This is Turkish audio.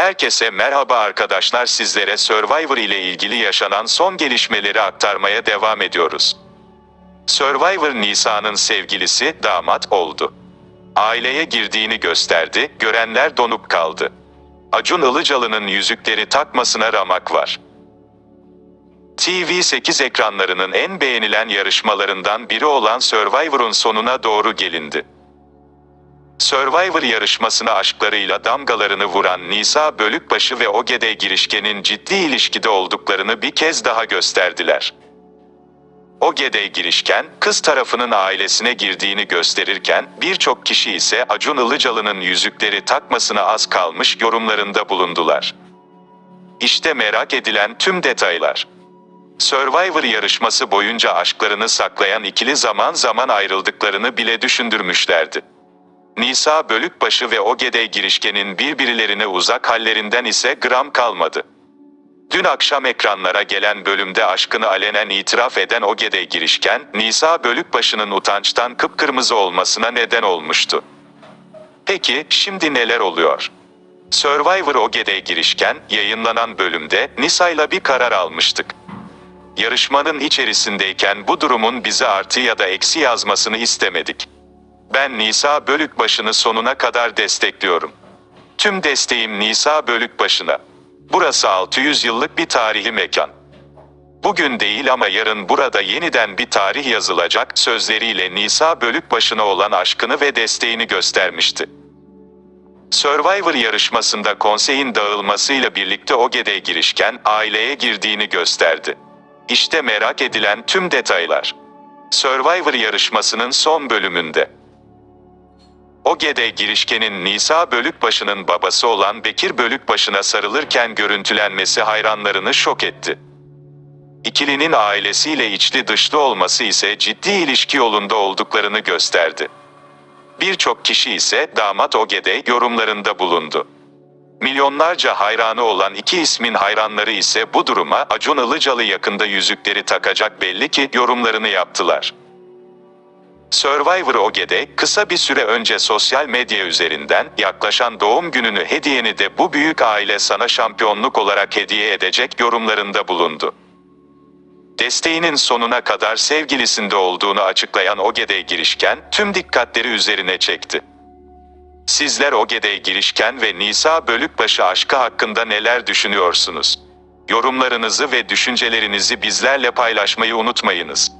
Herkese merhaba arkadaşlar sizlere Survivor ile ilgili yaşanan son gelişmeleri aktarmaya devam ediyoruz. Survivor Nisa'nın sevgilisi damat oldu. Aileye girdiğini gösterdi, görenler donup kaldı. Acun Ilıcalı'nın yüzükleri takmasına ramak var. TV8 ekranlarının en beğenilen yarışmalarından biri olan Survivor'un sonuna doğru gelindi. Survivor yarışmasına aşklarıyla damgalarını vuran Nisa Bölükbaşı ve Ogede Girişken'in ciddi ilişkide olduklarını bir kez daha gösterdiler. Ogede Girişken, kız tarafının ailesine girdiğini gösterirken, birçok kişi ise Acun Ilıcalı'nın yüzükleri takmasına az kalmış yorumlarında bulundular. İşte merak edilen tüm detaylar. Survivor yarışması boyunca aşklarını saklayan ikili zaman zaman ayrıldıklarını bile düşündürmüşlerdi. Nisa Bölükbaşı ve Ogede Girişken'in birbirlerine uzak hallerinden ise gram kalmadı. Dün akşam ekranlara gelen bölümde aşkını alenen itiraf eden Ogede Girişken, Nisa Bölükbaşı'nın utançtan kıpkırmızı olmasına neden olmuştu. Peki, şimdi neler oluyor? Survivor Ogede Girişken, yayınlanan bölümde Nisa'yla bir karar almıştık. Yarışmanın içerisindeyken bu durumun bize artı ya da eksi yazmasını istemedik. Ben Nisa Bölükbaşı'nı sonuna kadar destekliyorum. Tüm desteğim Nisa Bölükbaşı'na. Burası 600 yıllık bir tarihi mekan. Bugün değil ama yarın burada yeniden bir tarih yazılacak sözleriyle Nisa Bölükbaşı'na olan aşkını ve desteğini göstermişti. Survivor yarışmasında konseyin dağılmasıyla birlikte Ogede girişken aileye girdiğini gösterdi. İşte merak edilen tüm detaylar. Survivor yarışmasının son bölümünde. Ogede girişkenin Nisa Bölükbaşı'nın babası olan Bekir Bölükbaşı'na sarılırken görüntülenmesi hayranlarını şok etti. İkilinin ailesiyle içli dışlı olması ise ciddi ilişki yolunda olduklarını gösterdi. Birçok kişi ise damat Ogede yorumlarında bulundu. Milyonlarca hayranı olan iki ismin hayranları ise bu duruma Acun Ilıcalı yakında yüzükleri takacak belli ki yorumlarını yaptılar. Survivor Ogede, kısa bir süre önce sosyal medya üzerinden yaklaşan doğum gününü hediyeni de bu büyük aile sana şampiyonluk olarak hediye edecek yorumlarında bulundu. Desteğinin sonuna kadar sevgilisinde olduğunu açıklayan Ogede girişken tüm dikkatleri üzerine çekti. Sizler Ogede girişken ve Nisa Bölükbaşı aşkı hakkında neler düşünüyorsunuz? Yorumlarınızı ve düşüncelerinizi bizlerle paylaşmayı unutmayınız.